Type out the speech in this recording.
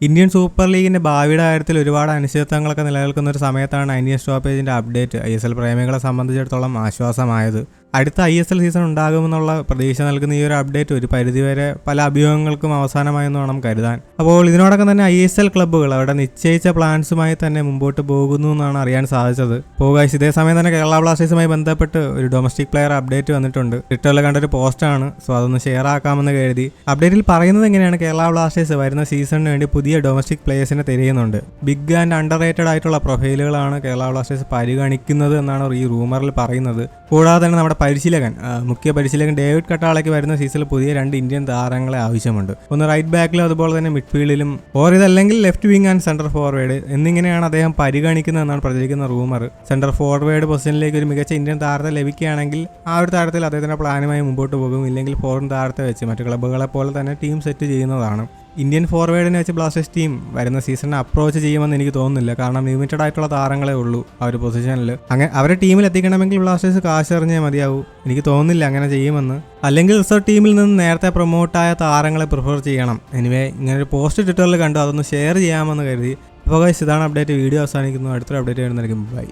Indian super ലീഗിന്റെ ഭാവിയുടെ കാര്യത്തിൽ ഒരുപാട് അനിശ്ചിതത്വങ്ങളൊക്കെ നിലനിൽക്കുന്ന ഒരു സമയത്താണ് ഇന്ത്യൻ സ്റ്റോപ്പേജിന്റെ അപ്ഡേറ്റ്. ഐ എസ് എൽ പ്രേമികളെ സംബന്ധിച്ചിടത്തോളം ആശ്വാസമായത്. അടുത്ത ഐ എസ് എൽ സീസൺ ഉണ്ടാകുമെന്നുള്ള പ്രതീക്ഷ നൽകുന്ന ഈ ഒരു അപ്ഡേറ്റ് ഒരു പരിധിവരെ പല അഭിയോഗങ്ങൾക്കും അവസാനമായെന്ന് വേണം കരുതാൻ. അപ്പോൾ ഇതിനോടൊപ്പം തന്നെ ഐ എസ് എൽ ക്ലബ്ബുകൾ അവിടെ നിശ്ചയിച്ച പ്ലാൻസുമായി തന്നെ മുമ്പോട്ട് പോകുന്നു എന്നാണ് അറിയാൻ സാധിച്ചത്. പോകാശ് ഇതേ സമയം തന്നെ കേരള ബ്ലാസ്റ്റേഴ്സുമായി ബന്ധപ്പെട്ട് ഒരു ഡൊമസ്റ്റിക് പ്ലെയർ അപ്ഡേറ്റ് വന്നിട്ടുണ്ട്. ട്വിറ്ററിൽ കണ്ട കണ്ടൊരു പോസ്റ്റാണ് സോ അതൊന്ന് ഷെയർ ആക്കാമെന്ന് കരുതി. അപ്ഡേറ്റിൽ പറയുന്നത് എങ്ങനെയാണ് കേരള ബ്ലാസ്റ്റേഴ്സ് വരുന്ന സീസണിന് വേണ്ടി പുതിയ ഡൊമസ്റ്റിക് പ്ലേയേഴ്സിനെ തിരയുന്നുണ്ട്. ബിഗ് ആൻഡ് അണ്ടർ റേറ്റഡ് ആയിട്ടുള്ള പ്രൊഫൈലുകളാണ് കേരള ബ്ലാസ്റ്റേഴ്സ് പരിഗണിക്കുന്നത് എന്നാണ് ഈ റൂമറിൽ പറയുന്നത്. കൂടാതെ തന്നെ നമ്മുടെ പരിശീലകൻ മുഖ്യ പരിശീലകൻ ഡേവിഡ് കട്ടാളയ്ക്ക് വരുന്ന സീസണിൽ പുതിയ രണ്ട് ഇന്ത്യൻ താരങ്ങളെ ആവശ്യമുണ്ട്. ഒന്ന് റൈറ്റ് ബാക്കിലും അതുപോലെ തന്നെ മിഡ്ഫീൽഡിലും or ഇതല്ലെങ്കിൽ left wing and centre forward എന്നിങ്ങനെയാണ് അദ്ദേഹം പരിഗണിക്കുന്നത് എന്നാണ് പ്രചരിക്കുന്ന റൂമർ സെന്റർ ഫോർവേഡ് പൊസിഷനിലേക്ക് ഒരു മികച്ച ഇന്ത്യൻ താരത്തെ ലഭിക്കുകയാണെങ്കിൽ ആ ഒരു താരത്തിൽ അദ്ദേഹത്തിന്റെ പ്ലാനുമായി മുമ്പോട്ട് പോകും. ഇല്ലെങ്കിൽ ഫോറിൻ താരത്തെ വെച്ച് മറ്റു ക്ലബ്ബുകളെ പോലെ തന്നെ ടീം സെറ്റ് ചെയ്യുന്നതാണ്. ഇന്ത്യൻ ഫോർവേഡിനെ വെച്ച് ബ്ലാസ്റ്റേഴ്സ് ടീം വരുന്ന സീസണിനെ അപ്രോച്ച് ചെയ്യുമെന്ന് എനിക്ക് തോന്നുന്നില്ല. കാരണം ലിമിറ്റഡ് ആയിട്ടുള്ള താരങ്ങളെ ഉള്ളൂ ആ ഒരു പൊസിഷനിൽ അങ്ങനെ അവരെ ടീമിൽ എത്തിക്കണമെങ്കിൽ ബ്ലാസ്റ്റേഴ്സ് കാശ് എറിഞ്ഞേ മതിയാവൂ. എനിക്ക് തോന്നുന്നില്ല അങ്ങനെ ചെയ്യുമെന്ന്. അല്ലെങ്കിൽ റിസർവ് ടീമിൽ നിന്ന് നേരത്തെ പ്രൊമോട്ടായ താരങ്ങളെ പ്രിഫർ ചെയ്യണം. എനിവേ ഇങ്ങനെ ഒരു പോസ്റ്റ് ട്വിറ്ററിൽ കണ്ടു അതൊന്ന് ഷെയർ ചെയ്യാമെന്ന് കരുതി. അപ്പോൾ ഇതാണ് അപ്ഡേറ്റ് വീഡിയോ അവസാനിക്കുന്നു. അടുത്തൊരു അപ്ഡേറ്റ് വരുന്നതായിരിക്കും. ബൈ